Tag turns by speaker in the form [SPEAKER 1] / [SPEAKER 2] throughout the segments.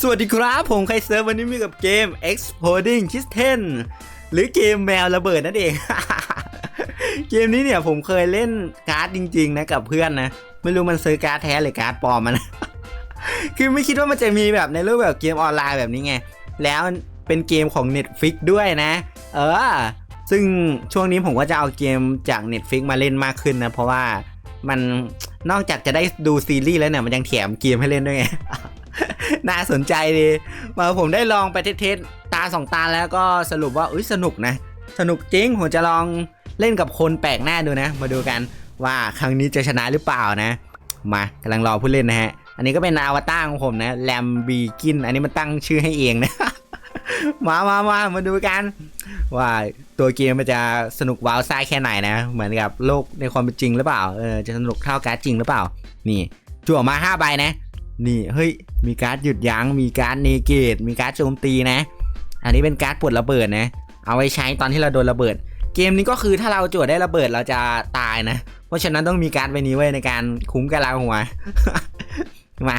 [SPEAKER 1] สวัสดีครับ ผมไคเซิร์วันนี้มีกับเกม Exploding Kitten หรือเกมแมวระเบิดนั่นเอง เกมนี้เนี่ยผมเคยเล่นการ์ดจริง ๆ นะกับเพื่อนนะ ไม่รู้มันซื้อการ์ดแท้หรือการ์ดปลอมมันคือไม่คิดว่ามันจะมีแบบในรูปแบบเกมออนไลน์แบบนี้ไง แล้วเป็นเกมของ Netflix ด้วยนะ เออ ซึ่งช่วงนี้ผมก็จะเอาเกมจาก Netflix มาเล่นมากขึ้นนะ เพราะว่ามันนอกจากจะได้ดูซีรีส์แล้วเนี่ยมันยังแถมเกมให้เล่นด้วยไง น่าสนใจดีมาผมได้ลองไปเทสตาสองตาแล้วก็สรุปว่าอุ้ยสนุกนะ สนุกจริง ผมจะลองเล่นกับคนแปลกหน้าดูนะ มาดูกันว่าครั้งนี้จะชนะหรือเปล่านะ มากำลังรอผู้เล่นนะฮะ อันนี้ก็เป็นอวตารของผมนะแลมบีกิน อันนี้มันตั้งชื่อให้เองนะ มามามามาดูกัน ว่าตัวเกมมันจะสนุกว้าวซ่าแค่ไหนนะ เหมือนกับโลกในความเป็นจริงหรือเปล่า เออจะสนุกเท่าการ์ดจริงหรือเปล่า นี่จั่วมา5ใบนะ นี่เฮ้ยมีการ์ดหยุดยัง้งมีการ์ดเนเกตมีการ์ดโจมตีนะ อันนี้เป็นการ์ดปลดระเบิดนะ เอาไว้ใช้ตอนที่เราโดนระเบิด เกมนี้ก็คือถ้าเราจั่วได้ระเบิดเราจะตายนะ เพราะฉะนั้นต้องมีการ์ดใบนี้ไว้ในการคุ้มกะลาหัวมา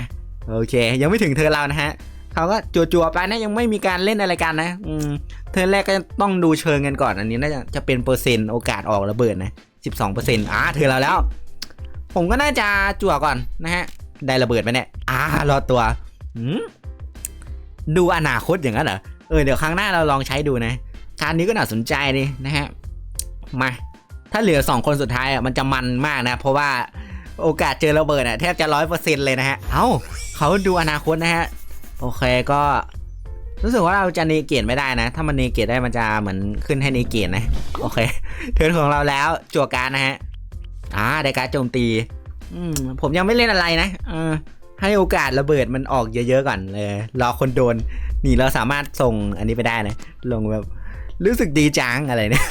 [SPEAKER 1] โอเค ยังไม่ถึงเธอเรานะฮะเขาก็จั่วๆไปนะยังไม่มีการเล่นอะไรกันนะอืมเธอแรกก็ต้องดูเชิงกันก่อนอันนี้น่าจะจะเป็นเปอร์เซ็นต์โอกาสออกระเบิดนะ12เปอร์เซนต์อ่าเธอเราแล้ว ผมก็น่าจะจั่วก่อนนะฮะ ได้ระเบิดไหมเนี่ยอ่ารอตัวดูอนาคตอย่างนั้นเหรอเออเดี๋ยวครั้งหน้าเราลองใช้ดูนะ การนี้ก็น่าสนใจดีนะฮะมาถ้าเหลือสองคนสุดท้ายอะมันจะมันมากนะ เพราะว่าโอกาสเจอระเบิดอะแทบจะร้อยเปอร์เซ็นต์เลยนะฮะเอ้าเขาดูอนาคตนะฮะโอเคก็รู้สึกว่าเราจะเนเกตไม่ได้นะ ถ้ามันเนเกตได้มันจะเหมือนขึ้นให้เนเกตนะ โอเค เทิร์นของเราแล้วจั่วการนะฮะ อ่าได้การโจมตี อืมผมยังไม่เล่นอะไรนะเออให้โอกาสระเบิดมันออกเยอะๆก่อนเลยรอคนโดน นี่เราสามารถส่งอันนี้ไปได้นะ ลงแบบรู้สึกดีจังอะไรเนี่ย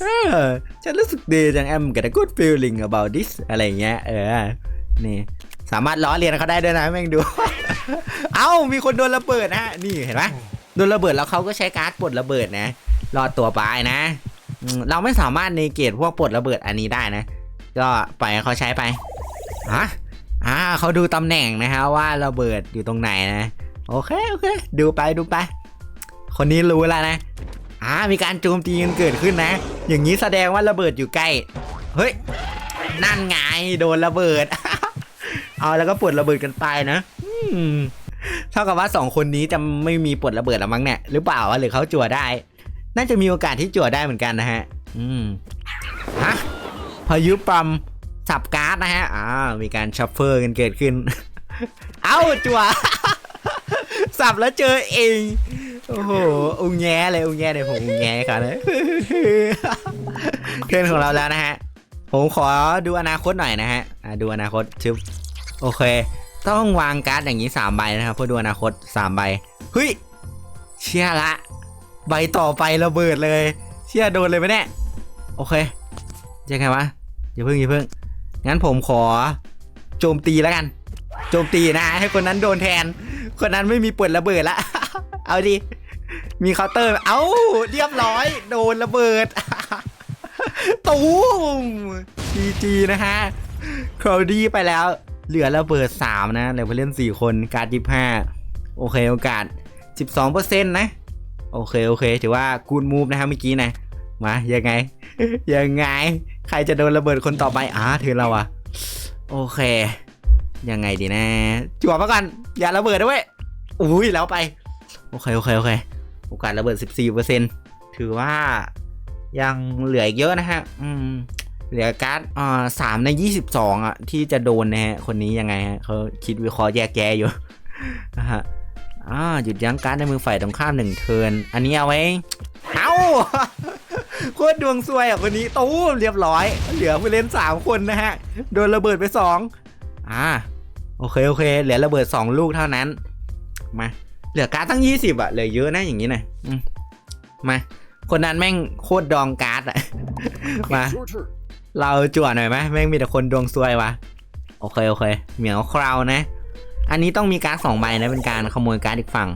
[SPEAKER 1] เออฉันรู้สึกดีจังแอมกับ a good feeling about this อะไรอย่างเงี้ย เออ นี่ สามารถล้อเลียนเขาได้ด้วยนะแม่งดู เอ้า มีคนโดนระเบิดนะฮะนี่เห็นไหมโดนระเบิดแล้วเขาก็ใช้การ์ดปลดระเบิดนะ รอดตัวไปนะอืมเราไม่สามารถเนเกตพวกปลดระเบิดอันนี้ได้นะ ก็ปล่อยให้เขาใช้ไปฮะอ่าเขาดูตำแหน่งนะฮะว่าระเบิดอยู่ตรงไหนนะโอเคโอเค ดูไปดูไป คนนี้รู้แล้วนะอ่ามีการโจมตีกันเกิดขึ้นนะ อย่างนี้แสดงว่าระเบิดอยู่ใกล้เฮ้ยนั่นไงโดนระเบิด เอาแล้วก็ปลดระเบิดกันไปนะอืมเท่ากับว่าสองคนนี้จะไม่มีปลดระเบิดแล้วมั้งเนี่ยหรือเปล่าวะหรือเขาจั่วได้ น่าจะมีโอกาสที่จั่วได้เหมือนกันนะฮะ อืมฮะ พายุปั๊มสับการ์ดนะฮะ อ่า มีการชัฟเฟอร์กันเกิดขึ้น เอ้าจั่วสับแล้วเจอเอง โอ้โห อุ้งแง่เลย อุ้งแง่เลยผมอุ้งแง่ครับนะเพื่อนของเราแล้วนะฮะ ผมขอดูอนาคตหน่อยนะฮะดูอนาคตชึบโอเค ต้องวางการ์ดอย่างนี้3ใบนะครับเพื่อดูอนาคต3ใบ เฮ้ย เชื่อละ ใบต่อไประเบิดเลย เชื่อโดนเลยไหมเนี่ย โอเคยังไงวะ อย่าเพิ่งอย่าเพิ่งงั้นผมขอโจมตีแล้วกัน โจมตีนะ ให้คนนั้นโดนแทน คนนั้นไม่มีปวดระเบิดละ เอาดิ มีเคาน์เตอร์ เอ้า เรียบร้อย โดนระเบิด ตูมจีจีนะฮะคราวดี้ไปแล้ว เหลือระเบิด 3 นะเหลือผู้เล่น 4 คน การ์ด25โอเคโอกาส 12%นะ โอเค โอเค ถือว่ากูดมูฟนะฮะเมื่อกี้นะ มา ยังไง ยังไง ใครจะโดนระเบิดคนต่อไปอ่าถือเราอะโอเค ยังไงดีนะจั่วมาก่อนอย่าระเบิดด้วยอุ้ยแล้วไป โอเคโอเคโอเค โอกาสระเบิด 14%ถือว่ายังเหลืออีกเยอะนะฮะ อืม เหลือการ์ดอ่าสามในยี่สิบสองอะ ที่จะโดนนะฮะ คนนี้ยังไงฮะเขาคิดวิเคราะห์แยกแยะอยู่นะฮะอ่าหยุดยั้งการ์ดในมือฝ่ายตรงข้ามหนึ่งเทิร์นอันนี้เอาไว้ เอ้า โคตรดวงซวยอะคนนี้ตู้มเรียบร้อย เหลือผู้เล่นสามคนนะฮะ โดนระเบิดไปสองอ่า โอเคโอเค เหลือระเบิดสองลูกเท่านั้น มา เหลือการ์ดตั้งยี่สิบอะ เหลือเยอะนะอย่างนี้นะมา คนนั้นแม่งโคตรดองการ์ดอะ มา เราจั่วหน่อยไหมแม่งมีแต่คนดวงซวยวะโอเคโอเค เหมียวคราวนะ อันนี้ต้องมีการ์ดสองใบนะเป็นการขโมยการ์ดอีกฝั่ง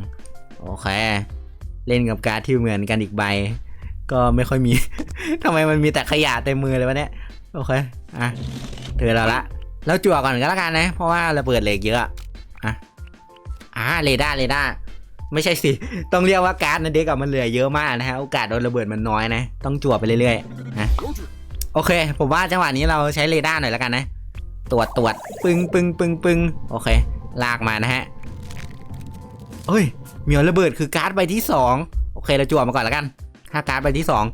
[SPEAKER 1] โอเค เล่นกับการ์ดที่เหมือนกันอีกใบ ก็ไม่ค่อยมีทำไมมันมีแต่ขยะเต็มมือเลยวะเนี่ย โอเค อะเธอเราละ เราจั่วก่อนก็แล้วกันนะ เพราะว่าระเบิดเหล็กเยอะ อะ อะเรดาร์เรดาร์ไม่ใช่สิ ต้องเรียกว่าการ์ดนะเด็กอะมันเหลือเยอะมากนะฮะ โอกาสโดนระเบิดมันน้อยนะ ต้องจั่วไปเรื่อยๆ นะ โอเค ผมว่าจังหวะนี้เราใช้เรดาร์หน่อยแล้วกันนะ ตรวจตรวจปึ้งปึ้งปึ้งปึ้งโอเค ลากมานะฮะเฮ้ย เหมียวระเบิดคือการ์ดใบที่สองโอเค เราจั่วมาก่อนแล้วกัน ถ้าการใบที่สอง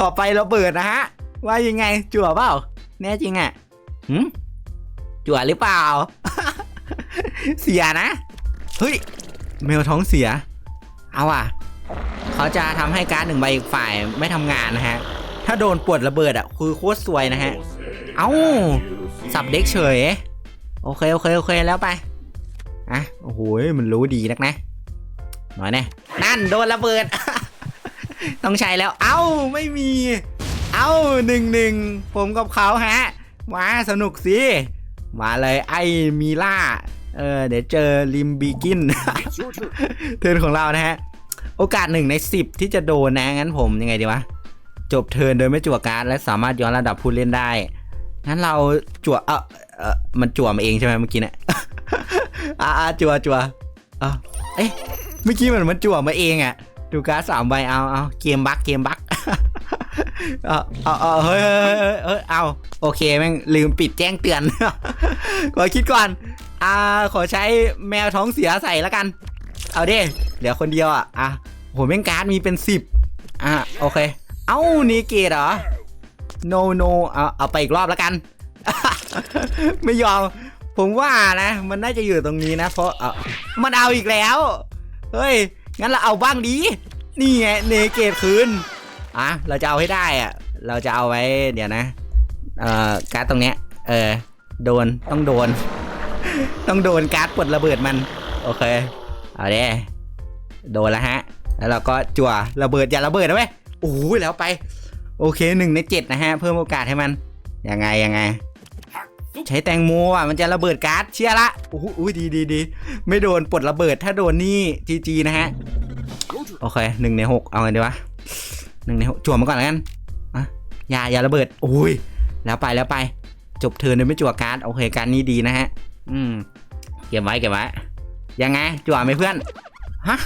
[SPEAKER 1] ต่อไปเระเบิดนะฮะ ว่ายังไงจั่วเปล่า แน่จริงอะ่ะหืมจั่วหรือเปล่า เสียนะ เฮ้ยแมวท้องเสีย เอาอะ เขาจะทำให้การหนึ่งใบอีกฝ่ายไม่ทำงานนะฮะ ถ้าโดนปวดระเบิดอะ คือโคตรซวยนะฮะ เอ้า สับเด็กเฉย โอเคโอเคโอเคแล้วไปอะโอ้โหมันรู้ดีนักนะหน่อยแน่นั่นโดนระเบิด ต้องใช้แล้ว เอ้าไม่มี เอ้าหนึ่งหนึ่งผมกับเขาฮะ มาสนุกสิ มาเลยไอ้มีล่า เออเดี๋ยวเจอริมบีกิน เทิร์นของเรานะฮะ โอกาสหนึ่งในสิบที่จะโดนนะ งั้นผมยังไงดีวะ จบเทิร์นโดยไม่จั่วการ์ดและสามารถย้อนระดับผู้เล่นได้ งั้นเราจั่วเออเออมันจั่วมาเองใช่ไหมเมื่อกี้เนี่ยอ่าจั่วจั่วเออเอ๊ะเมื่อกี้มันมันจั่วมาเองอะ ดูการ์ดสามใบเอาเอาเกมบักเกมบักเอาเอาเอเฮ้ยเฮ้ยเฮ้ยเฮ้ยเอาโอเคแม่งลืมปิดแจ้งเตือนขอคิดก่อนอ่าขอใช้แมวท้องเสียใส่แล้วกัน เอาเดิเหลือคนเดียวอะอะโหแม่งการ์ดมีเป็นสิบอะโอเค เอ้านี่เกตเหรอ no no เอาเอาไปอีกรอบแล้วกัน ไม่ยอมผมว่านะ มันน่าจะอยู่ตรงนี้นะ เพราะเออมันเอาอีกแล้ว เฮ้ย งั้นเราเอาบ้างดีนี่ไงเนเกตคืนอะเราจะเอาให้ได้อะ เราจะเอาไว้เดี๋ยวนะ เอ่อการ์ดตรงเนี้ย เออ โดนต้องโดน ต้องโดนการ์ดปลดระเบิดมัน โอเค เอาเด้โดนแล้วฮะ แล้วเราก็จั่วระเบิดอย่าระเบิดนะเว้ยโอ้ยแล้วไป โอเคหนึ่งในเจ็ดนะฮะ เพิ่มโอกาสให้มัน ยังไงยังไง ใช้แตงโมอะมันจะระเบิดการ์ดเชื่อละโอ้โหอุ้ยดีดีดีไม่โดนปลดระเบิดถ้าโดนนี่จีจีนะฮะโอเคหนึ่งในหกเอาไงดีวะหนึ่งในหกจั่วมาก่อนแล้วกันอะอย่าอย่าระเบิดโอ้ยแล้วไปแล้วไป จบเทิร์นโดยไม่จั่วการ์ดโอเคการนี้ดีนะฮะ อืมเก็บไว้เก็บไว้ยังไงจั่วไหมเพื่อนฮะ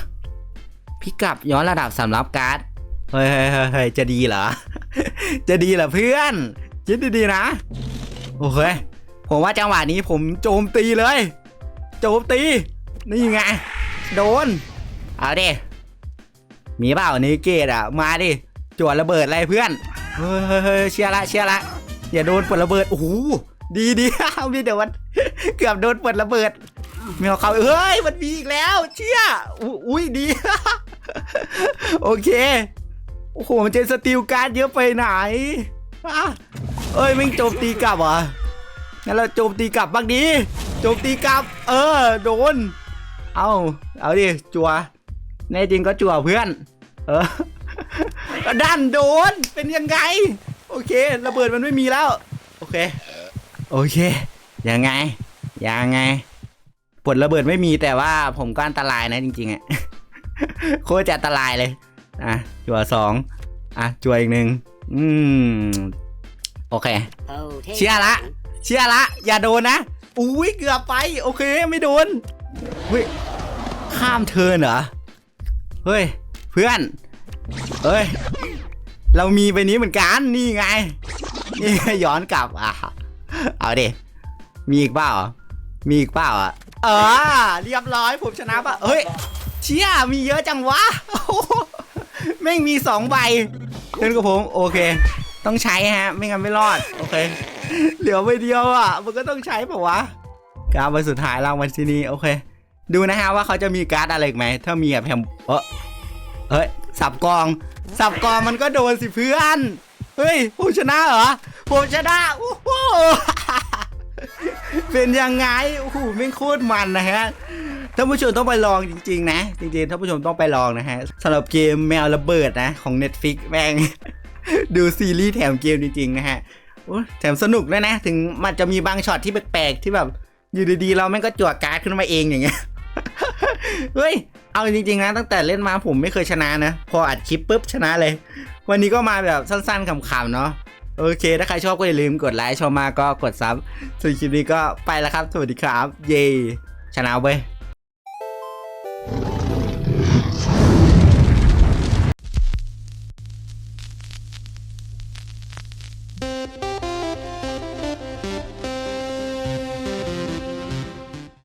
[SPEAKER 1] พี่กลับย้อนระดับสำหรับการ์ดเฮ้เฮ้ยเฮ้ยเฮ้ยจะดีเหรอ จะดีเหรอเพื่อนคิดดีๆนะ โอเค ผมว่าจังหวะนี้ผมโจมตีเลย โจมตี นี่ไง โดน เอาดิ มีเปล่านิเกตอะ มาดิจวดระเบิดอะไรเพื่อน เฮ้ยเชียร์ละเชียร์ละ อย่าโดนปดระเบิด โอ้โห ดีดีมีเดี๋ยวมันเกือบโดนปดระเบิดมีเขาเฮ้ย มันมีอีกแล้ว เชี่ยอยอุ้ยดี โอเค โอ้โห มันเจอสติลการ์ดเยอะไปไหนอะเอ้ยไม่โจมตีกลับเหรอ งั้นเราโจมตีกลับบ้างดีโจมตีกลับ เออ โดน เอาเอาดิ จัวแน่จริงก็จัวเพื่อน เออด้านโดน เป็นยังไง โอเค ระเบิดมันไม่มีแล้ว โอเค โอเค ยังไง ยังไง ปลดระเบิดไม่มีแต่ว่าผมก็อันตรายนะจริงๆอะโคตรจะอันตรายเลย อะ จัวสอง อะ จัวอีกหนึ่ง อืม โอเค เชื่อละ เชื่อละ อย่าโดนนะ อุ้ยเกือบไป โอเค ไม่โดนเฮ้ยข้ามเทิร์นเหรอ เฮ้ย เพื่อน เฮ้ย เรามีไปนี้เหมือนกัน นี่ไง นี่ย้อนกลับอะ เอาดิ มีอีกเปล่า มีอีกเปล่าอะ เออ เรียบร้อยผมชนะปะเฮ้ย เชี่ย มีเยอะจังวะโอ้แม่งมีสองใบเทิร์นกับผม โอเค ต้องใช้ฮะ ไม่งั้นไม่รอด โอเค เหลือใบเดียวอะ มันก็ต้องใช้ปล่าวะ การดใบสุดท้ายรางวัลที่นี่โอเค ดูนะฮะว่าเขาจะมีการ์ดอะไรอีกไหม ถ้ามีแพมเออเฮ้ย สับกอง สับกองมันก็โดนสิเพื่อน เฮ้ยผมชนะเหรอผมชนะโอ้โหเป็นยังไง โอ้โหไม่โคตรมันนะฮะ ท่านผู้ชมต้องไปลองจริง ๆ นะ จริงๆ ท่านผู้ชมต้องไปลองนะฮะสำหรับเกมแมวระเบิดนะ ของ Netflix แม่ง ดูซีรีส์แถมเกมจริง ๆ นะฮะ แถมสนุกด้วยนะ ถึงมันจะมีบางช็อตที่แปลกๆที่แบบ อยู่ดีๆ เราแม่งก็จวดการ์ดขึ้นมาเองอย่างเงี้ยเฮ้ยเอาจริงๆนะตั้งแต่เล่นมาผมไม่เคยชนะนะ พออัดคลิปปุ๊บชนะเลย วันนี้ก็มาแบบสั้นๆขำๆเนาะโอเค ถ้าใครชอบก็อย่าลืมกดไลค์ชอบมากก็กดซับส่วนคลิปนี้ก็ไปแล้วครับ สวัสดีครับ เย่ชนะเว้ย